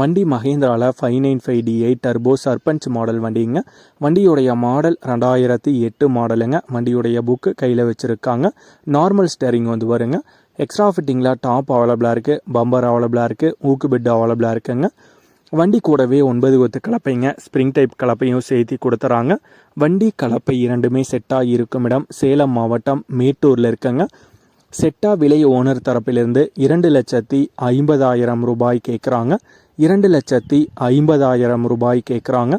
வண்டி மஹேந்திராவில் five nine five T eight turbo Sarpanch model வண்டிங்க. வண்டியுடைய மாடல் ரெண்டாயிரத்தி எட்டு மாடலுங்க. வண்டியுடைய புக்கு கையில் வச்சுருக்காங்க. நார்மல் ஸ்டேரிங் வந்து வருங்க. எக்ஸ்ட்ரா ஃபிட்டிங்கில் டாப் அவைலபிளாக இருக்குது பம்பர் அவைலபிளாக இருக்குது ஊக்கு பெட் அவைலபிளாக இருக்குங்க. வண்டி கூடவே ஒன்பது கொத்து கலப்பைங்க. ஸ்ப்ரிங் டைப் கலப்பையும் சேர்த்து கொடுத்துறாங்க. வண்டி கலப்பை இரண்டுமே செட்டாக இருக்கும் இடம் சேலம் மாவட்டம் மேட்டூரில் இருக்குங்க. செட்டா விலை ஓனர் தரப்பிலிருந்து இரண்டு லட்சத்தி ஐம்பதாயிரம் ரூபாய் கேட்குறாங்க இரண்டு லட்சத்தி ஐம்பதாயிரம் ரூபாய் கேட்குறாங்க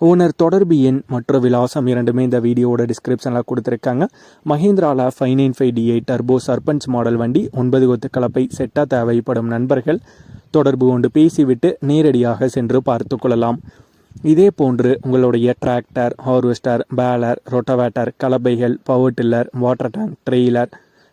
ஓனர் தொடர்பு எண் மற்றும் விலாசம் இரண்டுமே இந்த வீடியோவோட டிஸ்கிரிப்ஷனில் கொடுத்துருக்காங்க. மஹேந்திராவில் five nine five T eight turbo Sarpanch model வண்டி ஒன்பது கொத்து கலப்பை செட்டாக தேவைப்படும் நண்பர்கள். தொடர்பு கொண்டு பேசிவிட்டு நேரடியாக சென்று பார்த்து கொள்ளலாம். இதே போன்று உங்களுடைய tractor harvester baler rotavator கலப்பைகள் power tiller water tank trailer